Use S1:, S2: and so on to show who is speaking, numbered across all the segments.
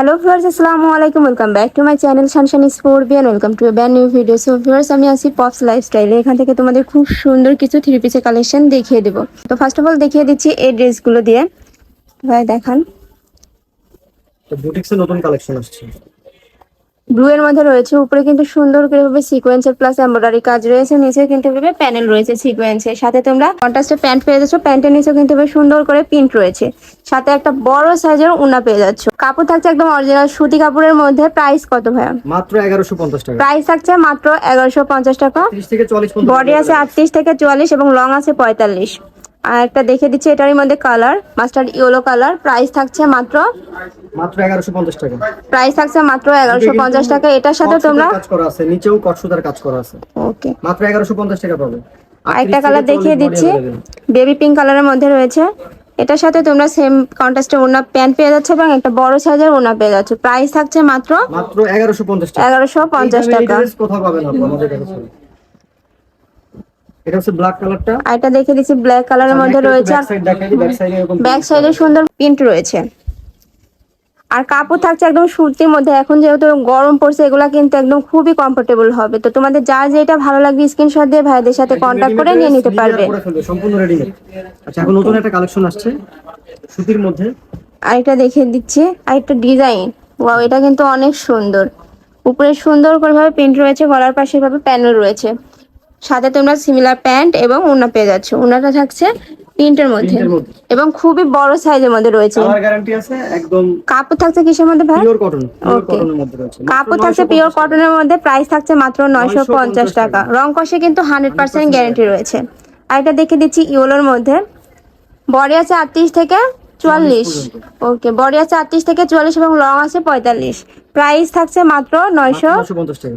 S1: Hello viewers আসসালামু আলাইকুম welcome back to my channel সানশান স্পোর্বিয়ান ওয়েলকাম টু ব্যান নিউ ভিডিও সো ভিউয়ার্স আমি আছি পপস লাইফস্টাইলে এখান থেকে তোমাদের খুব সুন্দর কিছু থ্রি পিসের কালেকশন দেখিয়ে দেবো। তো ফার্স্ট অফ অল দেখিয়ে দিচ্ছি এই ড্রেসগুলো দিয়ে। ভাই, দেখান।
S2: তো বুটিক্সের নতুন কালেকশন আসছে।
S1: ব্লু এর মধ্যে রয়েছে। উপরে কিন্তু সুন্দর করে ভাবে সিকোয়েন্সের প্লাস এমব্রয়ডারি কাজ রয়েছে। নিচে কিন্তু ভাবে প্যানেল রয়েছে সিকোয়েন্সের সাথে তোমরা কন্ট্রাস্টে প্যান্ট পেয়ে যাচ্ছ। প্যান্টের নিচেও কিন্তু ভাবে সুন্দর করে প্রিন্ট রয়েছে। সাথে একটা বড় সাইজের উনা পেয়ে যাচ্ছ। কাপড় থাকছে একদম অরিজিনাল সুতি কাপড়ের মধ্যে। প্রাইস কত ভাইয়া?
S2: মাত্র এগারোশো পঞ্চাশ টাকা।
S1: প্রাইস থাকছে মাত্র এগারোশো পঞ্চাশ টাকা।
S2: ত্রিশ থেকে চল্লিশ
S1: বডি আছে আটত্রিশ থেকে চুয়াল্লিশ এবং লং আছে পঁয়তাল্লিশ। আর একটা দেখে দিচ্ছি এটারই মধ্যে colour mustard yellow colour price থাকছে মাত্র
S2: মাত্র এগারোশো পঞ্চাশ টাকা।
S1: প্রাইস থাকছে মাত্র এগারোশো পঞ্চাশ টাকা। এটার সাথে তোমরা
S2: কাজ করা আছে নিচেও কট সুতার কাজ করা আছে।
S1: ওকে
S2: মাত্র এগারোশো পঞ্চাশ টাকা পাবে।
S1: আরেকটা কালার দেখিয়ে দিচ্ছি বেবি পিঙ্ক কালারের মধ্যে রয়েছে। এটার সাথে তোমরা সেম কন্ট্রাস্টের ওনা প্যান্ট পেয়ে যাচ্ছে এবং একটা বড় সাইজের ওনা পেয়ে যাচ্ছে। প্রাইস থাকছে মাত্র
S2: মাত্র এগারোশো পঞ্চাশ টাকা।
S1: এগারোশো পঞ্চাশ
S2: এই দামে এই
S1: টাকা
S2: কোথাও পাবেন না আমাদের কাছে। এটা হচ্ছে ব্ল্যাক কালারটা
S1: আর এটা দেখে দিচ্ছি ব্ল্যাক কালারের মধ্যে রয়েছে আর
S2: ব্যাক সাইডে
S1: সুন্দর প্রিন্ট রয়েছে। আর কাপড় থাকছে একদম সুতির মধ্যে এখন যেহেতু গরম পড়ছে এগুলা কিন্তু একদম খুবই কমফোর্টেবল হবে। তো তোমাদের যার যেটা ভালো লাগবে স্ক্রিনশট দিয়ে ভাইদের সাথে কন্ট্যাক্ট করে নিয়ে নিতে পারবে।
S2: সম্পূর্ণ রেডিমেড আচ্ছা এখন নতুন একটা কালেকশন আসছে সুতির মধ্যে।
S1: আর এটা দেখে দিচ্ছি আর একটা ডিজাইন ওয়াও এটা কিন্তু অনেক সুন্দর। উপরে সুন্দর করে ভাবে প্রিন্ট রয়েছে গলার পাশে ভাবে প্যানেল রয়েছে। সাথে তোমরা সিমিলার প্যান্ট এবং ওড়না পেয়ে যাচ্ছ। ওড়নাটা থাকছে প্রিন্টের মধ্যে। এবং খুবই বড় সাইজের মধ্যে রয়েছে।
S2: গ্যারান্টি আছে একদম
S1: কাপড় থাকছে কিসের মধ্যে ভাই?
S2: পিওর কটন পিওর কটনের মধ্যে রয়েছে।
S1: কাপড় থাকছে পিওর কটনের মধ্যে প্রাইস থাকছে মাত্র নয়শো পঞ্চাশ টাকা। রং কষে কিন্তু হান্ড্রেড পার্সেন্ট গ্যারান্টি রয়েছে। আর এটা দেখে দিচ্ছি ইওলোর মধ্যে। বডি আছে আটত্রিশ থেকে চুয়াল্লিশ। ওকে বডি আছে আটত্রিশ থেকে চুয়াল্লিশ এবং লং আছে পঁয়তাল্লিশ। প্রাইস থাকছে মাত্র নয়শো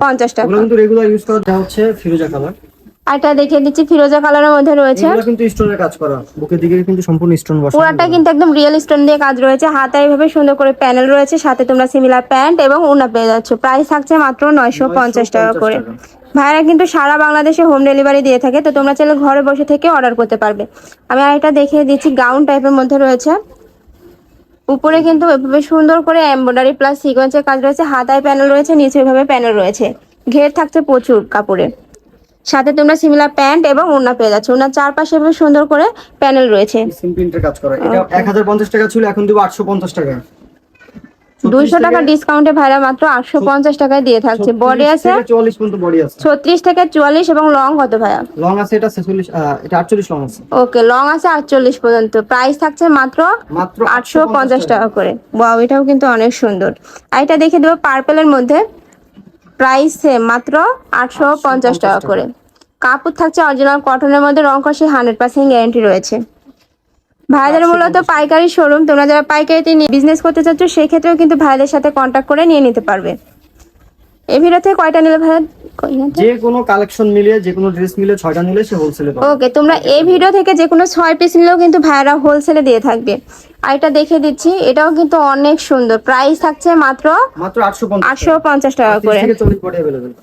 S2: পঞ্চাশ টাকা। রেগুলার ইউজ করা হচ্ছে ফিরোজা কালার।
S1: আর এটা দেখে দিচ্ছি ফিরোজা কালারের মধ্যে রয়েছে।
S2: এগুলো কিন্তু স্টোনের কাজ করা। বুকের দিকে কিন্তু সম্পূর্ণ স্টোন বসানো
S1: পুরাটা কিন্তু একদম রিয়েল স্টোন দিয়ে কাজ রয়েছে। হাতে এইভাবে সুন্দর করে প্যানেল রয়েছে সাথে তোমরা সিমিলার প্যান্ট এবং ওনা পেয়ে যাচ্ছ। প্রাইস থাকছে মাত্র নয়শো পঞ্চাশ টাকা করে। ভাইরা কিন্তু সারা বাংলাদেশে হোম ডেলিভারি দিয়ে থাকে তো তোমরা চাইলে ঘরে বসে থেকে অর্ডার করতে পারবে। আমি আরেকটা দেখিয়ে দিচ্ছি গাউন টাইপের মধ্যে রয়েছে। উপরে কিন্তু এভাবে সুন্দর করে এমব্রয়ডারি প্লাস সিকোয়েন্সের কাজ রয়েছে। হাতায় প্যানেল রয়েছে নিচে এভাবে প্যানেল রয়েছে। ঘের থাকছে প্রচুর কাপড়ে। সাথে তোমরা সিমিলার প্যান্ট এবং ওড়না পেয়ে যাচ্ছ। ওনার চারপাশে এভাবে সুন্দর করে প্যানেল রয়েছে।
S2: প্রিন্টের কাজ করা। এটা এক হাজার পঞ্চাশ টাকা ছিল এখন দিব আটশো পঞ্চাশ টাকা।
S1: দুইশো টাকা ডিসকাউন্টে ভাড়া মাত্র আটশো পঞ্চাশ টাকায় দিয়ে থাকছে। বডি আছে?
S2: চুয়াল্লিশ পর্যন্ত বডি আছে।
S1: ছত্রিশ থেকে চুয়াল্লিশ এবং লং কত ভাইয়া?
S2: লং আছে এটা ছেচল্লিশ এটা আটচল্লিশ লং আছে।
S1: ওকে লং আছে আটচল্লিশ পর্যন্ত। প্রাইস থাকছে মাত্র
S2: মাত্র
S1: আটশো পঞ্চাশ টাকা করে। ওয়াও এটাও কিন্তু অনেক সুন্দর। আর এটা দেখে দেবো পার্পেলের মধ্যে। প্রাইস সেম মাত্র আটশো পঞ্চাশ টাকা করে। কাপড় থাকছে অরিজিনাল কটনের মধ্যে রং কষে হান্ড্রেড পার্সেন্ট গ্যারেন্টি রয়েছে। ভাইদের মূলত পাইকারি শোরুম তোমরা যারা পাইকারিতে বিজনেস করতে চাচ্ছ সেক্ষেত্রেও কিন্তু ভাইদের সাথে কন্ট্যাক্ট করে নিয়ে নিতে পারবে। এই ভিডিও থেকে কয়টা নিলে কয়টা?
S2: যে কোনো কালেকশন মিলিয়ে যে কোনো ড্রেস মিলিয়ে ছয়টা নিলে সে হোলসেলে পাবে।
S1: ওকে তোমরা এই ভিডিও থেকে যে কোনো ছয় পিস নিলেও কিন্তু ভাইয়ারা হোলসেলে দিয়ে থাকবে। আর এটা দেখে দিচ্ছি এটাও কিন্তু অনেক সুন্দর। প্রাইস থাকছে মাত্র
S2: মাত্র আটশো পঞ্চাশ
S1: আটশো পঞ্চাশ টাকা করে।
S2: থেকে চল্লিশ বডি অ্যাভেলেবেল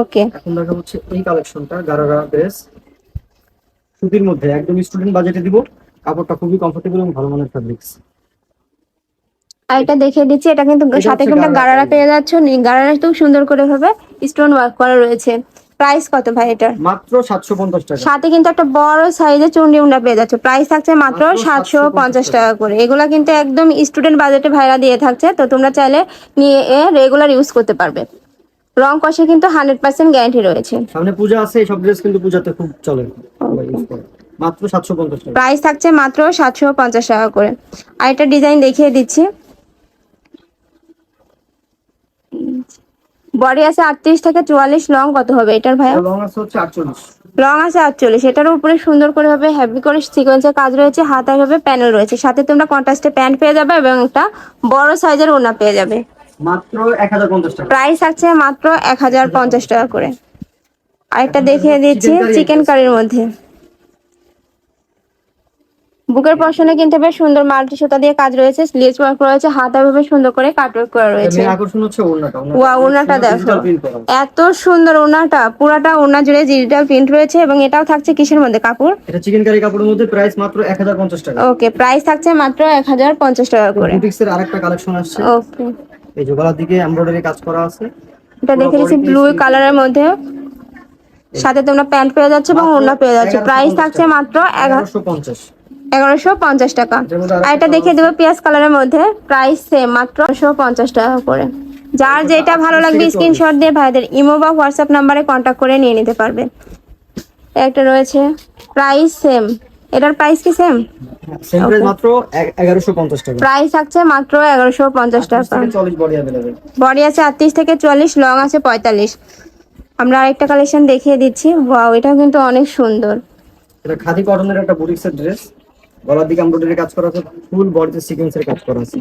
S1: ওকে
S2: এখন দেখা হচ্ছে এই কালেকশনটা গারারা ড্রেস সুতির মধ্যে একদম স্টুডেন্ট বাজেটে দিব। কাপড়টা খুবই কমফোর্টেবল এবং ভালো মানের ফ্যাব্রিক্স
S1: আর এটা দেখে দিচ্ছি এটা কিন্তু সাথে কিন্তু
S2: গারারা
S1: পেয়ে যাচ্ছ। গারারা খুব সুন্দর করে ভাবে স্টোন ওয়ার্ক করা রয়েছে। প্রাইস কত ভাই এটার
S2: মাত্র সাতশো পঞ্চাশ টাকা।
S1: সাথে কিন্তু একটা বড় সাইজের চুন্ডি উন্ডা পেয়ে যাচ্ছে। প্রাইস থাকছে মাত্র
S2: মাত্র
S1: সাতশো
S2: 750
S1: পঞ্চাশ টাকা করে। এগুলা কিন্তু একদম স্টুডেন্ট বাজেটে ভাইরা দিয়ে থাকছে তো তোমরা চাইলে নিয়ে রেগুলার ইউজ করতে পারবে। রং কষে কিন্তু হান্ড্রেড পার্সেন্ট গ্যারান্টি রয়েছে।
S2: সামনে পূজা আছে এইসব ড্রেস কিন্তু পূজাতে খুব চলে। মাত্র সাতশো পঞ্চাশ টাকা।
S1: প্রাইস থাকছে মাত্র সাতশো পঞ্চাশ টাকা করে। আর একটা ডিজাইন দেখিয়ে দিচ্ছি। বডি আছে আটত্রিশ থেকে চুয়াল্লিশ লং কত হবে এটার ভাই
S2: লং আছে হচ্ছে আটচল্লিশ।
S1: লং আছে আটচল্লিশ এটার উপরে সুন্দর করে হবে হ্যাভি করে সিকোয়েন্সের কাজ রয়েছে হাতায় হবে প্যানেল রয়েছে। সাথে তোমরা কন্ট্রাস্টে প্যান্ট পেয়ে যাবে এবং একটা বড় সাইজের ওনা পেয়ে যাবে।
S2: মাত্র এক হাজার পঞ্চাশ টাকা।
S1: প্রাইস থাকছে মাত্র এক হাজার পঞ্চাশ টাকা করে। আরেকটা দেখিয়ে দিচ্ছি চিকেন কারির মধ্যে। বুকের পশনে কিন্তু বেশ সুন্দর মাল্টি সুতা দিয়ে কাজ রয়েছে স্লিজ ওয়ার্ক রয়েছে হাতা ভাবে সুন্দর করে কাট ওয়ার্ক করা রয়েছে। ওয়া ওড়নাটা দেখো। এত সুন্দর ওনাটা পুরাটা ওড়না জুড়ে ডিজিটাল প্রিন্ট রয়েছে এবং এটাও থাকছে কিসের মধ্যে কাপড়?
S2: এটা চিকেন কারি কাপড়ের মধ্যে প্রাইস মাত্র এক হাজার পঞ্চাশ টাকা।
S1: ওকে প্রাইস থাকছে মাত্র এক হাজার পঞ্চাশ টাকা করে।
S2: বুটিক্সের আরেকটা কালেকশন আসছে।
S1: ওকে
S2: এই যে গলার দিকে এমব্রয়ডারি কাজ করা আছে।
S1: এটা দেখে নিচ্ছি ব্লু কালারের মধ্যে। সাথে তোমরা প্যান্ট পেয়ে যাচ্ছে এবং ওড়না পেয়ে যাচ্ছে। প্রাইস থাকছে মাত্র
S2: এগারোশো পঞ্চাশ।
S1: এগারোশো পঞ্চাশ টাকা। আর এটা দেখে দেবো পেঁয়াজ কালারের মধ্যে। প্রাইস সেম মাত্র একশো পঞ্চাশ টাকা করে। যার যেটা ভালো লাগবে স্ক্রিনশট দিয়ে ভাইদের ইমো বা হোয়াটসঅ্যাপ নাম্বারে কন্ট্যাক্ট করে নিয়ে নিতে পারবে। একটা রয়েছে প্রাইস সেম এটার প্রাইস কি সেম
S2: প্রাইস মাত্র এগারোশো পঞ্চাশ টাকা।
S1: প্রাইস থাকছে মাত্র এগারোশো পঞ্চাশ টাকা।
S2: চল্লিশ বডি
S1: আছে আটত্রিশ থেকে চুয়াল্লিশ লং আছে পঁয়তাল্লিশ। আমরা আরেকটা কালেকশন দেখিয়ে দিচ্ছি। ওয়াও এটা কিন্তু অনেক সুন্দর।
S2: এটা খাদি কটনের একটা বুটিক্সের ড্রেস গলার দিকে এমব্রয়ডারি কাজ করা আছে ফুল বডিতে সিকোয়েন্সের কাজ করা আছে।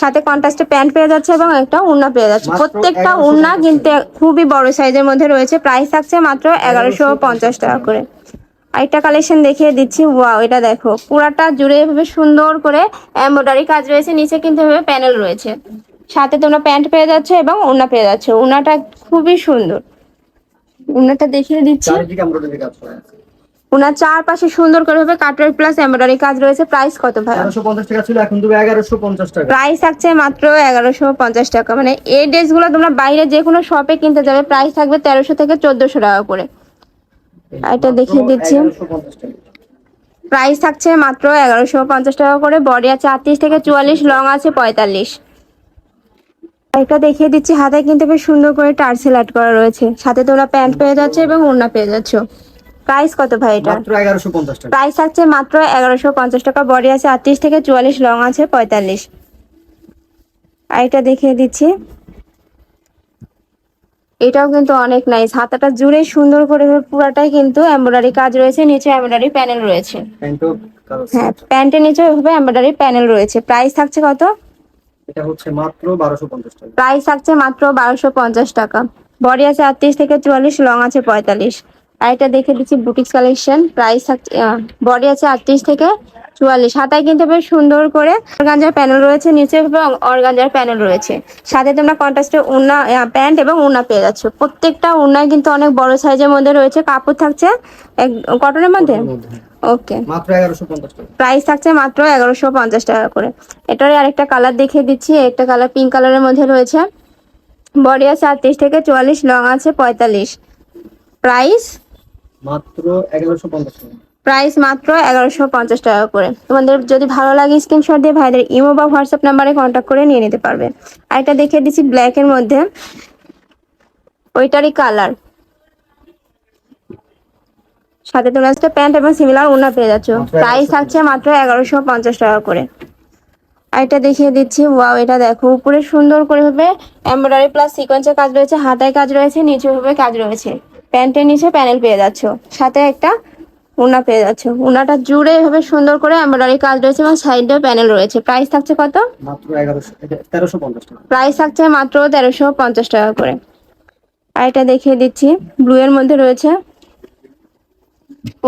S1: সাথে কন্ট্রাস্টে প্যান্ট পেয়ে যাচ্ছে এবং একটা উন্না পেয়ে যাচ্ছে। প্রত্যেকটা
S2: 1150
S1: উন্না কিন্তু খুবই বড় সাইজের মধ্যে রয়েছে। প্রাইস থাকছে মাত্র এগারোশো পঞ্চাশ টাকা করে। আরেকটা কালেকশন দেখিয়ে দিচ্ছি। ওয়াও এটা দেখো। পুরাটা জুড়ে এভাবে সুন্দর করে এমব্রয়ডারি কাজ রয়েছে। নিচে কিন্তু এভাবে প্যানেল রয়েছে। সাথে তোমরা প্যান্ট পেয়ে যাচ্ছ এবং উন্না পেয়ে যাচ্ছ। উন্নাটা খুবই সুন্দর। উন্নাটা দেখিয়ে দিচ্ছি। উনার চারপাশে সুন্দর করে ভাবে কাটওয়ার প্লাস এমব্রয়ডারি কাজ রয়েছে। প্রাইস কত ভাই?
S2: তেরোশো পঞ্চাশ টাকা ছিল এখন দেবে এগারোশো টাকা।
S1: প্রাইস থাকছে মাত্র এগারোশো পঞ্চাশ টাকা। মানে এই ড্রেসগুলো তোমরা বাইরে যে কোনো শপে কিনতে যাবে প্রাইস থাকবে তেরোশো থেকে চোদ্দশো টাকা করে। এটা দেখিয়ে দিচ্ছি।
S2: 1150
S1: প্রাইস থাকছে মাত্র এগারোশো পঞ্চাশ টাকা করে। বডি আছে আটত্রিশ থেকে চুয়াল্লিশ লং আছে পঁয়তাল্লিশ। এটা দেখিয়ে দিচ্ছি হাতে কিন্তু বেশ সুন্দর করে টার্সেল অ্যাড করা রয়েছে। সাথে তোমরা প্যান্ট পেয়ে যাচ্ছে এবং ওড়না পেয়ে যাচ্ছ। প্রাইস কত ভাই এটা? প্রাইস থাকছে মাত্র এগারোশো পঞ্চাশ টাকা। বডি আছে আটত্রিশ থেকে চুয়াল্লিশ লং আছে পঁয়তাল্লিশ। আর এটা দেখিয়ে দিচ্ছি। এটাও কিন্তু অনেক নাইস হাতাটা জুড়ে সুন্দর করে পুরাটাই কিন্তু এমব্রয়ডারি কাজ রয়েছে। নিচে এমব্রয়ডারি প্যানেল রয়েছে। হ্যাঁ প্যান্টের নিচে এভাবে এমব্রয়ডারি প্যানেল রয়েছে। প্রাইস থাকছে কত?
S2: এটা হচ্ছে মাত্র বারোশো পঞ্চাশ টাকা।
S1: প্রাইস থাকছে মাত্র বারোশো পঞ্চাশ টাকা। বডি আছে আটত্রিশ থেকে চুয়াল্লিশ লং আছে পঁয়তাল্লিশ। আর এটা দেখে দিচ্ছি বুটিক্স কালেকশন। প্রাইস থাকছে বডি আছে আটত্রিশ থেকে চুয়াল্লিশ। হাতায় কিন্তু বেশ সুন্দর করে অর্গানজার প্যানেল রয়েছে নিচে এবং অর্গানজার প্যানেল রয়েছে। সাথে তোমরা কন্ট্রাস্টে উন্না প্যান্ট এবং উন্না পেয়ে যাচ্ছ। প্রত্যেকটা উন্নায় কিন্তু অনেক বড় সাইজের মধ্যে রয়েছে। কাপড় থাকছে কটনের মধ্যে? ওকে প্রাইস থাকছে মাত্র এগারোশো পঞ্চাশ টাকা করে। এটারই আরেকটা কালার দেখিয়ে দিচ্ছি। একটা কালার পিঙ্ক কালারের মধ্যে রয়েছে। বডি আছে আটত্রিশ থেকে চুয়াল্লিশ লং আছে পঁয়তাল্লিশ। প্রাইস
S2: মাত্র এগারোশো পঞ্চাশ টাকা।
S1: প্রাইস মাত্র এগারোশো পঞ্চাশ টাকা করে। তোমাদের যদি ভালো লাগে স্ক্রিনশট দিয়ে ভাইদের ইমো বা হোয়াটসঅ্যাপ নাম্বারে কন্ট্যাক্ট করে নিয়ে নিতে পারবে। আর এটা দেখিয়ে দিচ্ছি ব্ল্যাক এর মধ্যে। ওইটারই কালার সাথে তোমরা একটা প্যান্ট এবং সিমিলার ওনা পেয়ে যাচ্ছ। প্রাইস থাকছে মাত্র এগারোশো পঞ্চাশ টাকা করে। আর এটা দেখিয়ে দিচ্ছি ওয়াও এটা দেখো উপরে সুন্দর করে হবে এমব্রয়ডারি প্লাস সিকোয়েন্সের কাজ রয়েছে হাতায় কাজ রয়েছে নিচে হবে কাজ রয়েছে। প্যান্টের নিচে প্যানেল পেয়ে যাচ্ছ সাথে একটা উনা পেয়ে যাচ্ছ। উনাটা জুড়ে এভাবে সুন্দর করে এমব্রয়ডারি কাজ রয়েছে এবং সাইডেও প্যানেল রয়েছে। প্রাইস থাকছে কত? প্রাইস থাকছে মাত্র তেরোশো পঞ্চাশ টাকা করে। আর এটা দেখিয়ে দিচ্ছি ব্লু এর মধ্যে রয়েছে।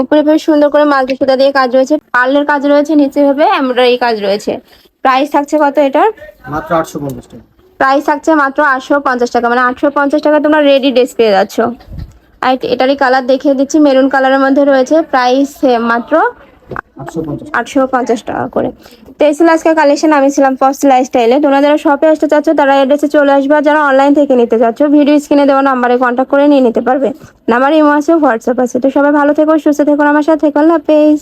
S1: উপরে বেশ সুন্দর করে মাল্টি সুতা দিয়ে কাজ রয়েছে। পার্লের কাজ রয়েছে নিচে হবে এমব্রয়ডারি কাজ রয়েছে। প্রাইস থাকছে কত এটার?
S2: মাত্র আটশো পঞ্চাশ টাকা।
S1: প্রাইস থাকছে মাত্র আটশো পঞ্চাশ টাকা মানে আটশো পঞ্চাশ টাকা তোমরা রেডি ড্রেস পেয়ে যাচ্ছ। আর এটারই কালার দেখিয়ে দিচ্ছি। মেরুন কালারের মধ্যে রয়েছে প্রাইস মাত্র
S2: আটশো পঞ্চাশ।
S1: টাকা করে। তো এই ছিল আজকে কালেকশন আমি ছিলাম ফার্স্ট লাইফস্টাইলে তোমরা যারা শপে আসতে চাচ্ছ তারা এড্রেসে চলে আসবে। যারা অনলাইন থেকে নিতে চাচ্ছ ভিডিও স্ক্রিনে দেওয়া নাম্বারে কন্ট্যাক্ট করে নিয়ে নিতে পারবে। নাম্বার ইমো আছে হোয়াটসঅ্যাপ আছে। তো সবাই ভালো থেকো সুস্থ থেকো আমার সাথে থেকো। আল্লাহ হাফেজ।